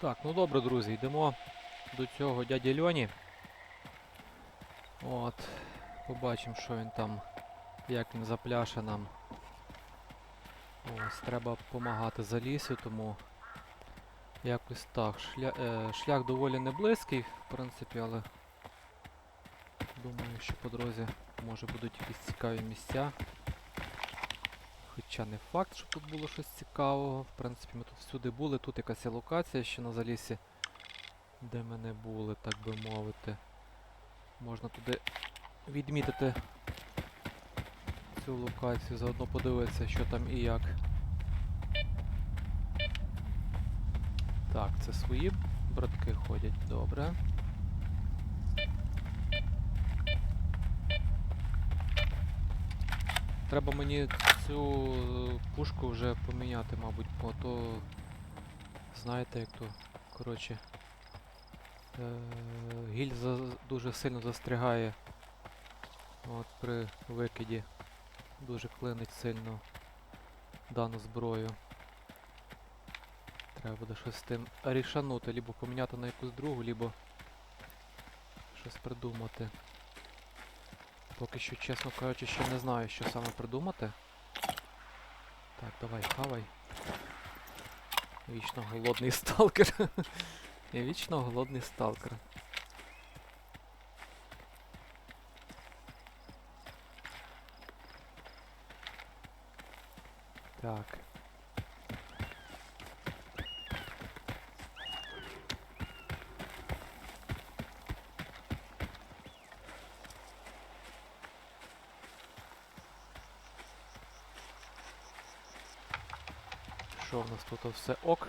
Так, ну добре, друзі, йдемо до цього дяді Льоні. От. Побачимо, що він там, як він запляше нам. Ось, треба допомагати за лісу, тому якось так. Шля... Е, шлях доволі не близький, в принципі, але думаю, що по дорозі може будуть якісь цікаві місця. Хоча не факт, що тут було щось цікавого. В принципі, ми тут всюди були. Тут якась є локація ще на залісі, де ми не були, так би мовити. Можна туди відмітити цю локацію, заодно подивитися, що там і як. Так, це свої братки ходять, добре. Треба мені цю е, пушку вже поміняти, мабуть, бо то знаєте, як то, коротше, е, гільза дуже сильно застрягає от при викиді. Дуже клинить сильно дану зброю. Треба буде щось з тим рішанути, либо поміняти на якусь другу, либо щось придумати. Поки що, чесно кажучи, ще не знаю, що саме придумати. Так, давай, хавай. Вічно голодний сталкер. Вічно голодний сталкер. Так. Що в нас тут все ок?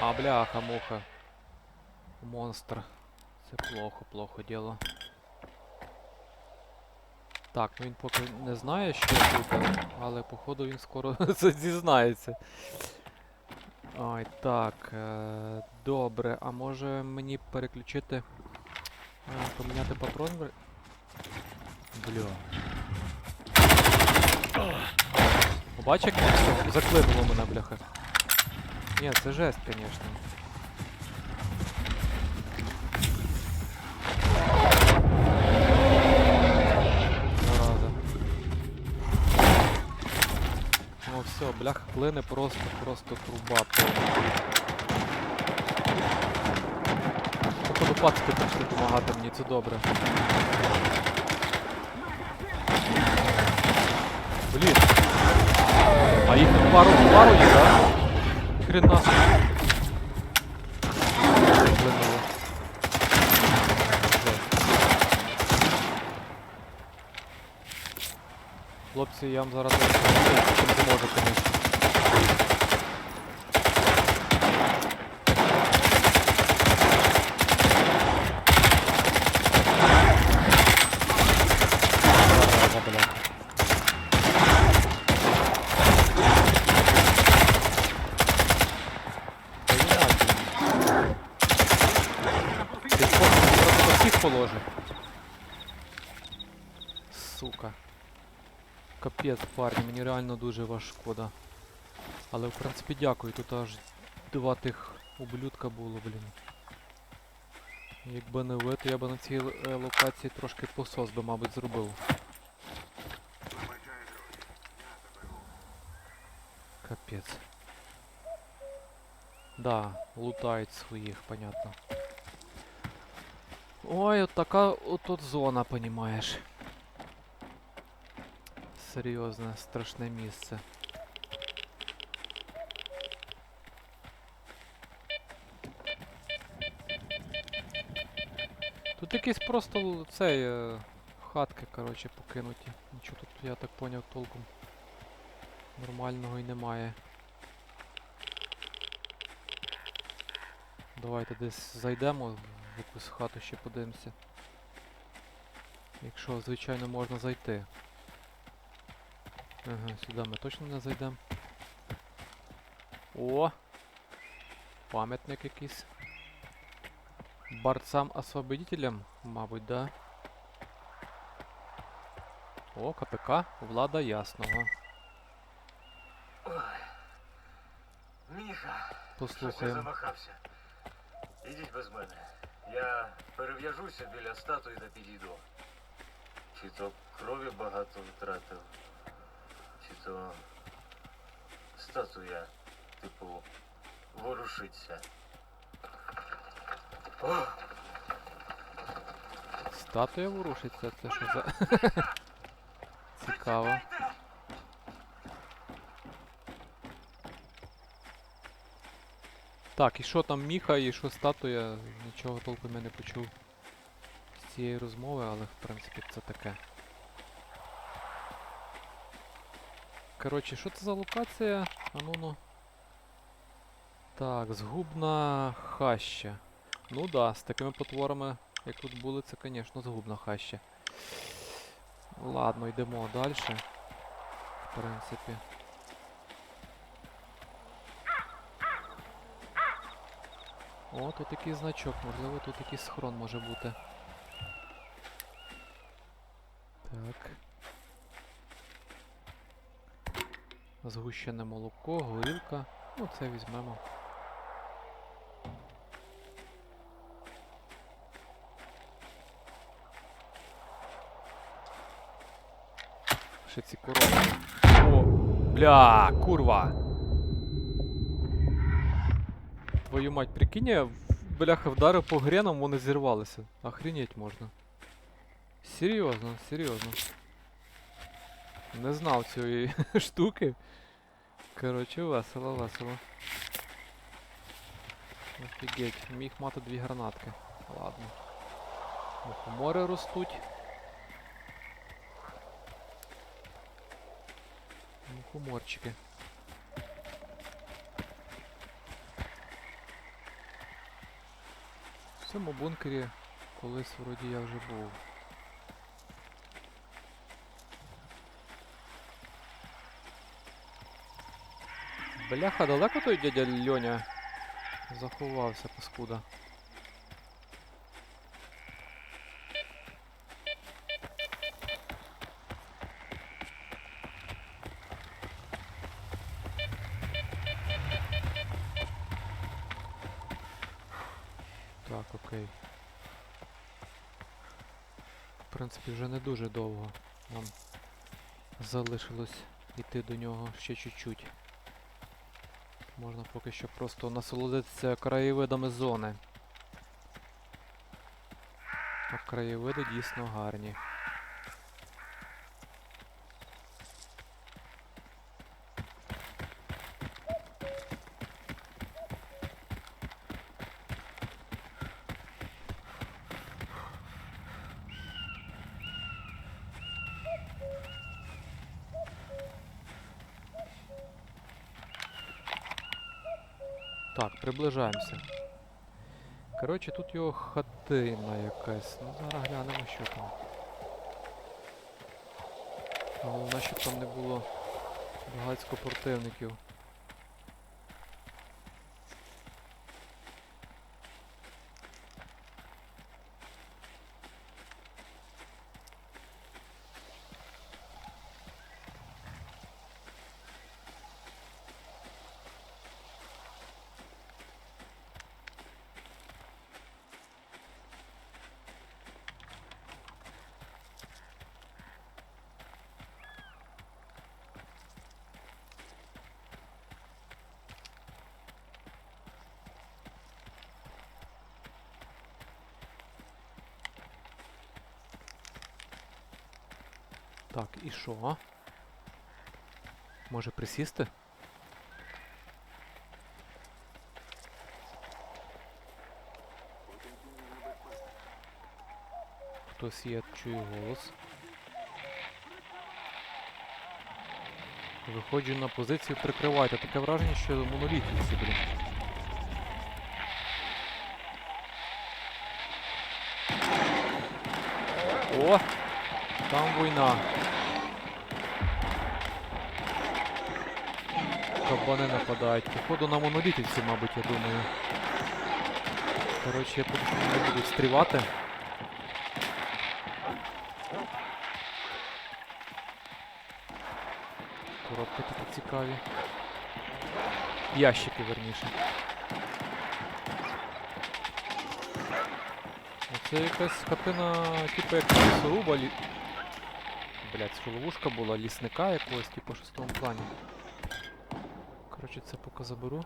А, бляха, муха. Монстр. Це плохо, плохо діло. Так, ну він поки не знає, що тут, але походу він скоро зізнається. Ой, так. Е, добре, а може мені переключити. Е, поміняти патрон? Бля. Побач, як все заклинуло мене, бляха. Ні, це жесть, звісно. Ну все, бляха клине просто, просто труба. Походу пацки прийшли допомагати мені, це добре. Блін. А їх тут пару, пару є, да? Хрена. собі. Заклинуло. Жесть. Хлопці, я вам зараз розповім, чим зможу, звісно. Зараза, бля. Ти що, положив? Сука. Капець, парні, мені реально дуже вас шкода. Але в принципі дякую, тут аж два тих ублюдка було, блін. Якби не ви, то я би на цій е, локації трошки посос би, мабуть, зробив. Капець. Да, лутають своїх, понятно. Ой, от така от от зона, понімаєш. Серйозне, страшне місце. Тут якісь просто цей е, хатки, коротше, покинуті. Нічого тут, я так поняв, толком нормального і немає. Давайте десь зайдемо в якусь хату ще подивимося. Якщо, звичайно, можна зайти. Ага, сюди ми точно не зайдемо. О! Пам'ятник якийсь. Борцам-освободителям, мабуть, да? О, КПК Влада Ясного. Щось я Послухаємо. Ідіть без мене. Я перев'яжуся біля статуї та підійду. Чи то крові багато втратив, чи то статуя, типу, ворушиться. О, Статуя ворушиться, це що за. Цікаво. Так, і що там Міха, і що статуя, нічого толком я не почув з цієї розмови, але в принципі це таке. Коротше, що це за локація? А ну ну. Так, згубна хаща. Ну да, з такими потворами, як тут були, це, звісно, згубна хаща. Ладно, йдемо далі. В принципі. О, тут якийсь значок, можливо, тут якийсь схрон може бути. Так. Згущене молоко, горілка. Ну, це візьмемо. Ще ці коробки. О, бля, курва. Твою мать, прикинь, я бляха вдарив по гренам, вони зірвалися. Охренеть можна. Серйозно, серйозно. Не знав цієї штуки. Коротше, весело, весело. Офігеть, міг мати дві гранатки. Ладно. Мухомори ростуть. Мухоморчики. Цьому бункері колись вроді я вже був. Бляха, далеко той дядя Льоня заховався, паскуда. Так, окей. В принципі, вже не дуже довго нам залишилось йти до нього ще чуть-чуть. Можна поки що просто насолодитися краєвидами зони. А краєвиди дійсно гарні. Так, приближаємося. Коротше, тут його хатина якась. Ну, зараз глянемо, що там. Головне, щоб там не було багатько противників. Так, і що? Може присісти? Хтось є, чую голос. Виходжу на позицію, прикривайте. Таке враження, що монолітівці, блін. О! Там війна. Кабани нападають. Походу на монолітівці, мабуть, я думаю. Коротше, я не буду стрівати. Коробки такі цікаві. Ящики, верніше. Ну, Це якась хатина, типу як лісоруба, лі... Блять, що ловушка була, лісника якогось, типу, в плані. Коротше, це поки заберу.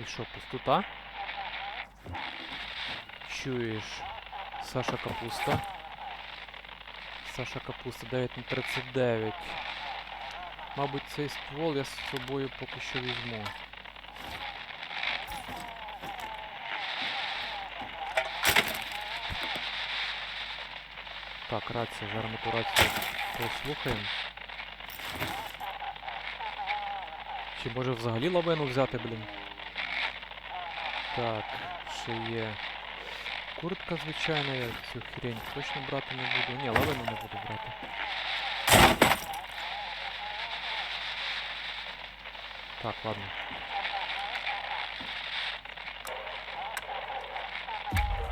І що, пустота? Чуєш? Саша Капуста. Саша Капуста 9 на 39. Мабуть, цей ствол я з собою поки що візьму. Так, рація, зараз ми рацію послухаємо. Чи може взагалі лавину взяти, блін? Так, ще є. Куртка звичайна, я цю хрень точно брати не буду. Ні, лавину не буду брати. Так, ладно.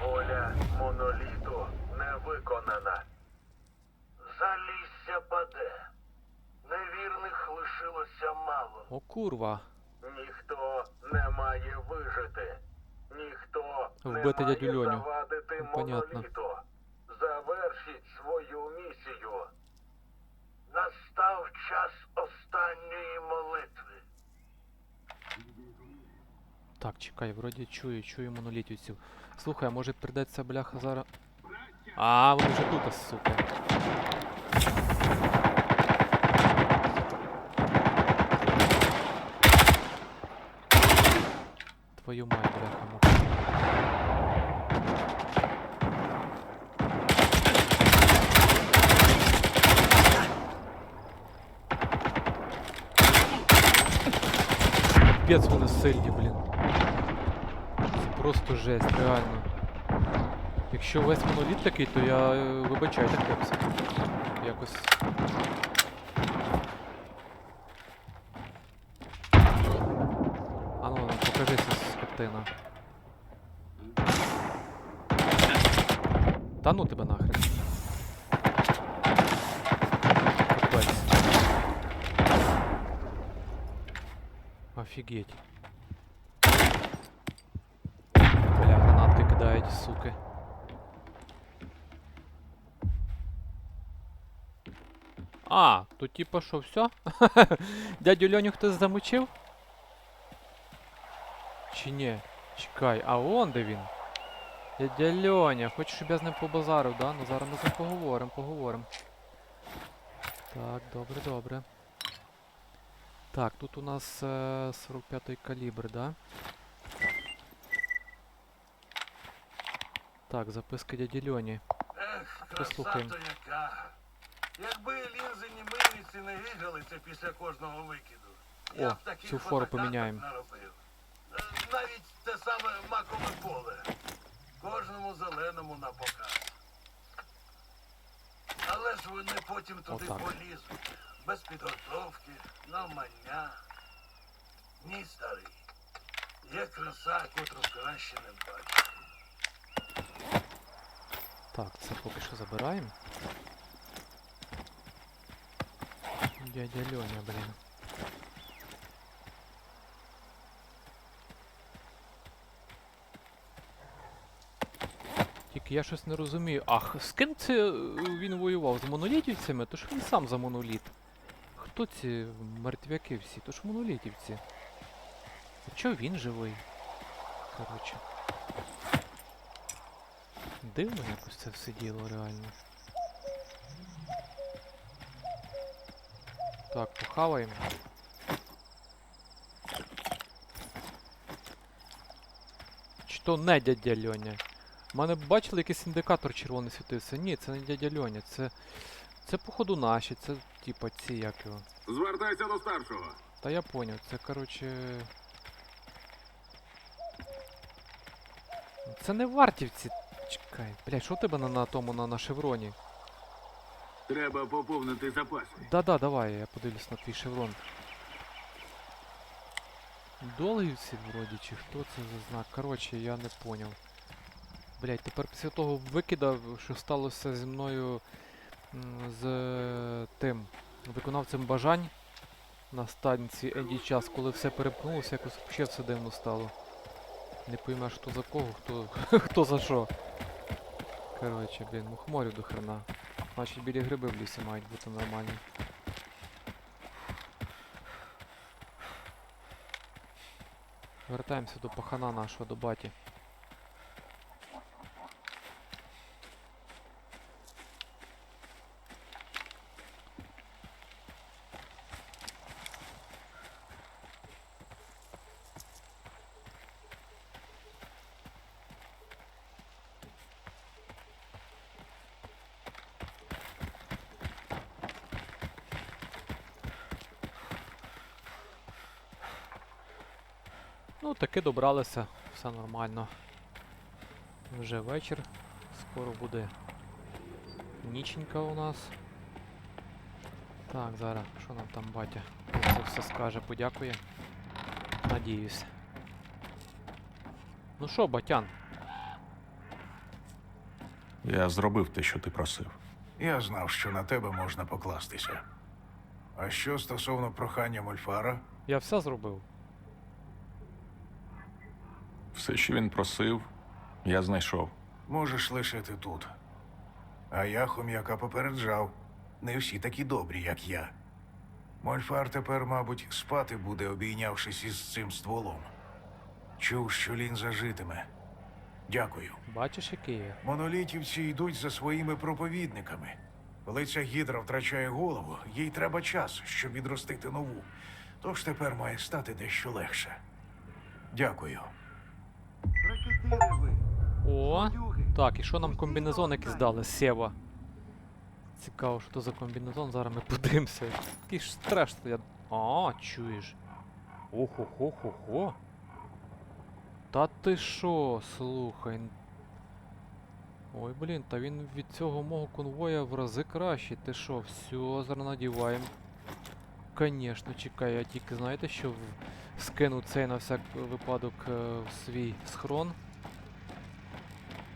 Воля моноліту виконана. Залісся паде. Невірних лишилося мало. О, курва. Ніхто не має вижити. Ніхто Вбити не дядю має Льоню. завадити Ну, понятно. моноліту. Завершіть свою місію. Настав час останньої молитви. Так, чекай, вроді чую, чую монолітівців. Слухай, а може придеться бляха зараз. А, вони вже тут, сука. Твою мать, бляха, муха. Капець вони сильні, блін. Це просто жесть, реально. Якщо весь моноліт такий, то я е, вибачайте, хлопці. Якось. А ну, покажися, скотина. Та ну тебе нахрен. Капець. Офігеть. Бля, гранатки кидають, суки. А, тут типа що, все? Дядю Льоню хтось замочив? Чи ні? Чекай, а он де він? Дядя Льоня, хочеш, щоб я з ним побазарив, да? Ну зараз ми з ним поговоримо, поговоримо. Так, добре, добре. Так, тут у нас е, 45-й калібр, да? Так, записка дяді Льоні. Послухаємо. Якби лінзи ні мильниці не гигалися після кожного викиду. я б таких цю фору фотокарток поміняємо. наробив. Е, Навіть те саме макове поле. Кожному зеленому на показ. Але ж вони потім туди Отак. полізуть. Без підготовки, навмання. Ні, старий. Є краса, котру краще не бачити. Так, це поки що забираємо. Дядя Льоня, блін. Тільки я щось не розумію. Ах, з ким це е, він воював? З монолітівцями? То ж він сам за моноліт. Хто ці мертвяки всі? То ж монолітівці. А чого він живий? Коротше. Дивно якось це все діло реально. Так, похаваємо. Чи то не дядя Льоня? У мене бачили якийсь індикатор червоний світився. Ні, це не дядя Льоня, це. Це походу наші, це типа ці як його. Звертайся до старшого. Та я поняв, це короче. Це не вартівці. Чекай, блядь, що у тебе на, на тому на, на шевроні? Треба поповнити запаси. Да-да, давай, я подивлюсь на твій шеврон. Долгівці вроді, чи хто це за знак? Коротше, я не поняв. Блять, тепер після того викида, що сталося зі мною з е, тим, виконавцем бажань на станції Енді час, коли все перемкнулося, якось взагалі все дивно стало. Не поймеш хто за кого, хто, хто за що. Коротше, блін, мухморю до хрена. Значить білі гриби в лісі мають бути нормальні. Вертаємося до пахана нашого, до баті. Ну, таки добралися, все нормально. Вже вечір. Скоро буде ніченька у нас. Так, зараз, що нам там батя? Це все скаже, подякує. Надіюсь. Ну що, батян? Я зробив те, що ти просив. Я знав, що на тебе можна покластися. А що стосовно прохання Мольфара, Я все зробив. Все, що він просив, я знайшов. можеш лишити тут. А я хом'яка попереджав. Не всі такі добрі, як я. Мольфар тепер, мабуть, спати буде, обійнявшись із цим стволом. Чув, що лінза житиме. Дякую. Бачиш, який я? Монолітівці йдуть за своїми проповідниками. Коли ця гідра втрачає голову, їй треба час, щоб відростити нову. Тож тепер має стати дещо легше. Дякую. О! Так, і що нам комбінезон якийсь дали? Сєва. Цікаво, що то за комбінезон, зараз ми подивимося. Який ж треш я. А, чуєш. Охо-хо-хо-хо. Та ти що, слухай. Ой, блін, та він від цього мого конвоя в рази кращий. Ти що, все, зараз надіваємо. Конечно, чекай, я тільки знаєте, що скину цей на всяк випадок е, в свій схрон.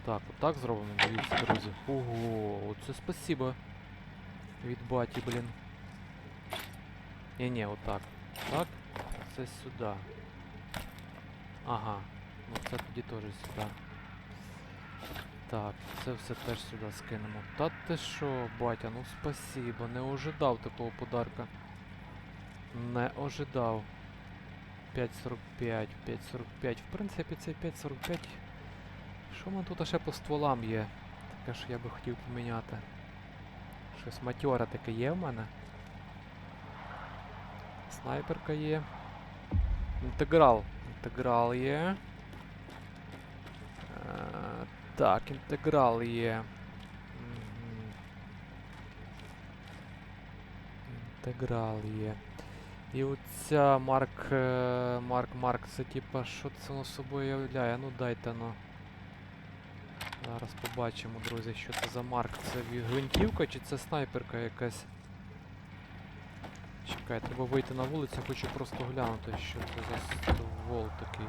Так, отак зробимо, дивіться, друзі. Ого, оце спасибо. Від баті, блін. Ні, ні, отак. Так, це сюди. Ага. Ну це тоді теж сюди. Так, це все теж сюди скинемо. Та ти що, батя, ну спасибо, не ожидав такого подарка. Не ожидав. 5.45, 5.45. В принципі, цей 5.45 що мене тут ще по стволам є? Таке, що я би хотів поміняти. Щось матьоре таке є в мене. Снайперка є. Інтеграл. Інтеграл є. Е, так, інтеграл є. Інтеграл є. І оця Марк. е, Марк Марк, це типа, що це воно собою являє? Ну дайте ну. Зараз побачимо, друзі, що це за марк. Це гвинтівка чи це снайперка якась? Чекай, треба вийти на вулицю, хочу просто глянути, що це за ствол такий.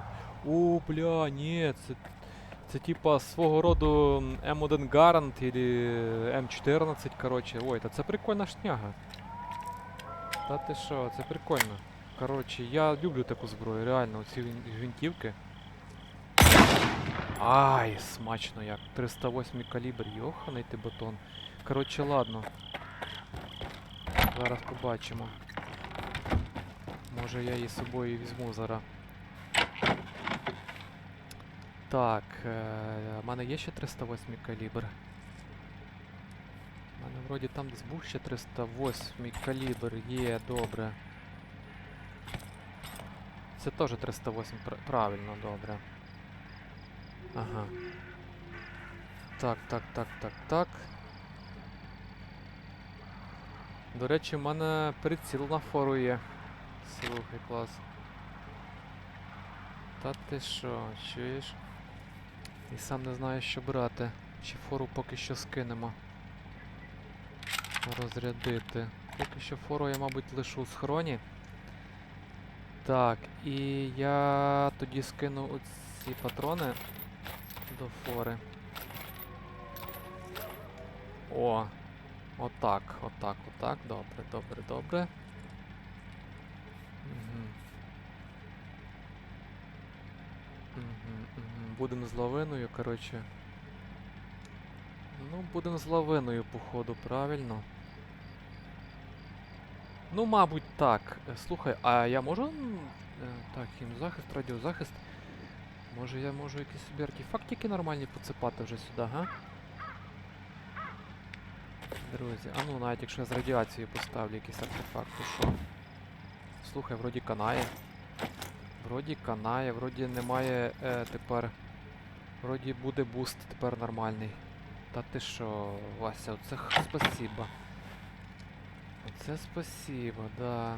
О, бля, ні, це, це типа свого роду м, М1 Garant или М14, коротше. Ой, та це прикольна шняга. Та ти що, це прикольно. Коротше, я люблю таку зброю, реально, оці гвин- гвинтівки. Ай, смачно як. 308 калібр, йоханий ти батон. Коротше, ладно. Зараз побачимо. Може я її з собою візьму зараз. Так, е, в мене є ще 308 калібр. У мене вроді там десь був ще 308 калібр, є, добре. Це теж 308, пр- правильно, добре. Ага. Так, так, так, так, так. До речі, в мене приціл на фору є. Слухай, клас. Та ти що, чуєш? І сам не знаю, що брати. Чи фору поки що скинемо. Розрядити. Поки що фору я, мабуть, лишу у схроні. Так, і я тоді скину оці патрони до фори. О, Отак, отак, отак. Добре, добре, добре. Угу. Угу, угу. Будемо з лавиною, коротше. Ну, будемо з лавиною, походу, правильно. Ну, мабуть, так. Е, Слухай, а я можу. е, Так, хімзахист, радіозахист. Може я можу якісь собі артефактики нормальні поцепати вже сюди, га? Друзі, а ну навіть якщо я з радіацією поставлю якийсь артефакт, то що? Слухай, вроді канає. Вроді канає, вроді немає е, тепер. Вроді буде буст тепер нормальний. Та ти що, Вася, оце спасіба. Оце спасіба, да.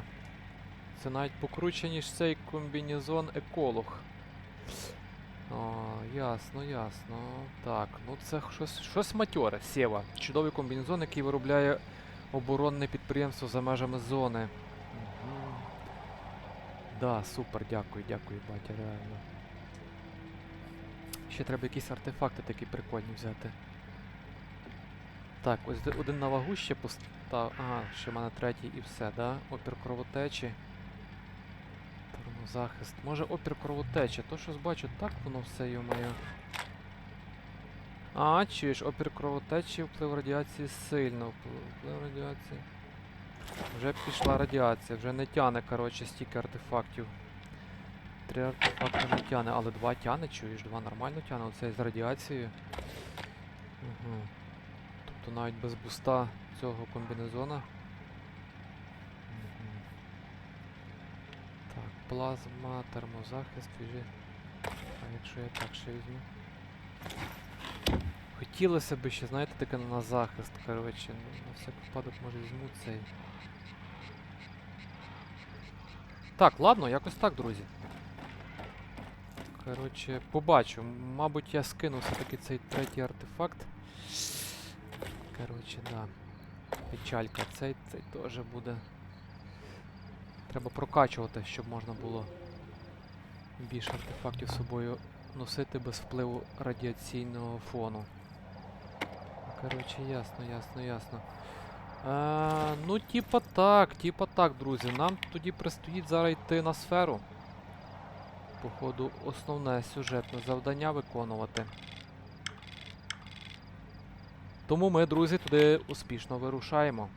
Це навіть покруче, ніж цей комбінезон еколог. О, ясно, ясно. Так, ну це щось, щось матьоре. Сєва. Чудовий комбінезон, який виробляє оборонне підприємство за межами зони. Угу. Да, супер, дякую, дякую, батя, реально. Ще треба якісь артефакти такі прикольні взяти. Так, ось один на вагу ще постав. Ага, ще в мене третій і все, да? Опір кровотечі. Термозахист. Може опір кровотечі, то щось бачу, так воно все йомає. А, чуєш, опір кровотечі, вплив радіації сильно. Вплив, вплив радіації. Вже пішла радіація, вже не тяне, коротше, стільки артефактів. Три артефакти не тяне, але два тяне, чуєш, два нормально тяне, оцей з радіацією. Угу. Тобто навіть без буста цього комбінезона. Мгм. Так, плазма, термозахист, віжи. А якщо я так ще візьму. Хотілося б ще, знаєте, таке на захист, коротше, на всяк випадок може візьму цей. Так, ладно, якось так, друзі. Коротше, побачу. Мабуть, я скину все-таки цей третій артефакт. Коротше, да. Печалька. Цей, цей теж буде. Треба прокачувати, щоб можна було більше артефактів з собою носити без впливу радіаційного фону. Коротше, ясно, ясно, ясно. А, ну, типа так, типа так, друзі. Нам тоді предстоїть зараз йти на сферу. Походу, основне сюжетне завдання виконувати. Тому ми, друзі, туди успішно вирушаємо.